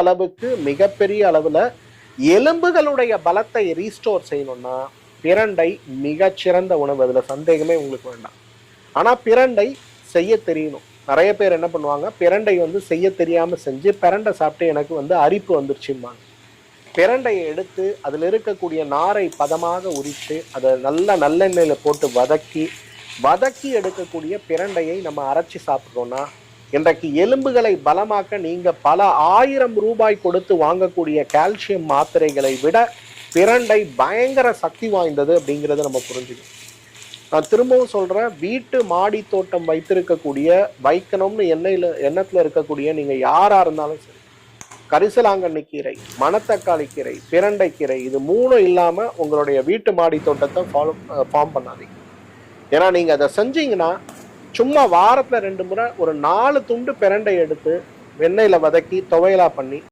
அளவுக்கு மிகப்பெரிய அளவில் எலும்புகளுடைய பலத்தை ரீஸ்டோர் செய்யணும்னா பிரண்டை மிகச்சிறந்த உணவு. அதில் சந்தேகமே உங்களுக்கு வேண்டாம். ஆனால் பிரண்டை செய்ய தெரியணும். நிறைய பேர் என்ன பண்ணுவாங்க பிரண்டை வந்து செய்ய தெரியாமல் செஞ்சு பிரண்டை சாப்பிட்டு எனக்கு வந்து அரிப்பு வந்துருச்சும்பாங்க. பிரண்டையை எடுத்து அதில் இருக்கக்கூடிய நாரை பதமாக உரித்து அதை நல்ல நல்லெண்ணெயில் போட்டு வதக்கி வதக்கி எடுக்கக்கூடிய பிரண்டையை நம்ம அரைச்சி சாப்பிட்றோன்னா இன்றைக்கு எலும்புகளை பலமாக்க நீங்க பல ஆயிரம் ரூபாய் கொடுத்து வாங்கக்கூடிய கால்சியம் மாத்திரைகளை விட பிரண்டை பயங்கர சக்தி வாய்ந்தது அப்படிங்கிறத நம்ம புரிஞ்சுக்கணும். நான் திரும்பவும் சொல்றேன் வீட்டு மாடி தோட்டம் வைத்திருக்கக்கூடிய வைக்கணும்னு எண்ணெயில எண்ணத்துல இருக்கக்கூடிய நீங்க யாரா இருந்தாலும் சரி கரிசலாங்கண்ணி கீரை மணத்தக்காளி கீரை பிரண்டை கீரை இது மூணும் இல்லாம உங்களுடைய வீட்டு மாடி தோட்டத்தை ஃபாலோ ஃபார்ம் பண்ணாதீங்க. ஏன்னா நீங்க அதை செஞ்சீங்கன்னா சும்மா வாரத்தில் ரெண்டு முறை ஒரு நாலு துண்டு பிரண்டை எடுத்து வெண்ணெயில் வதக்கி துவையலாக பண்ணி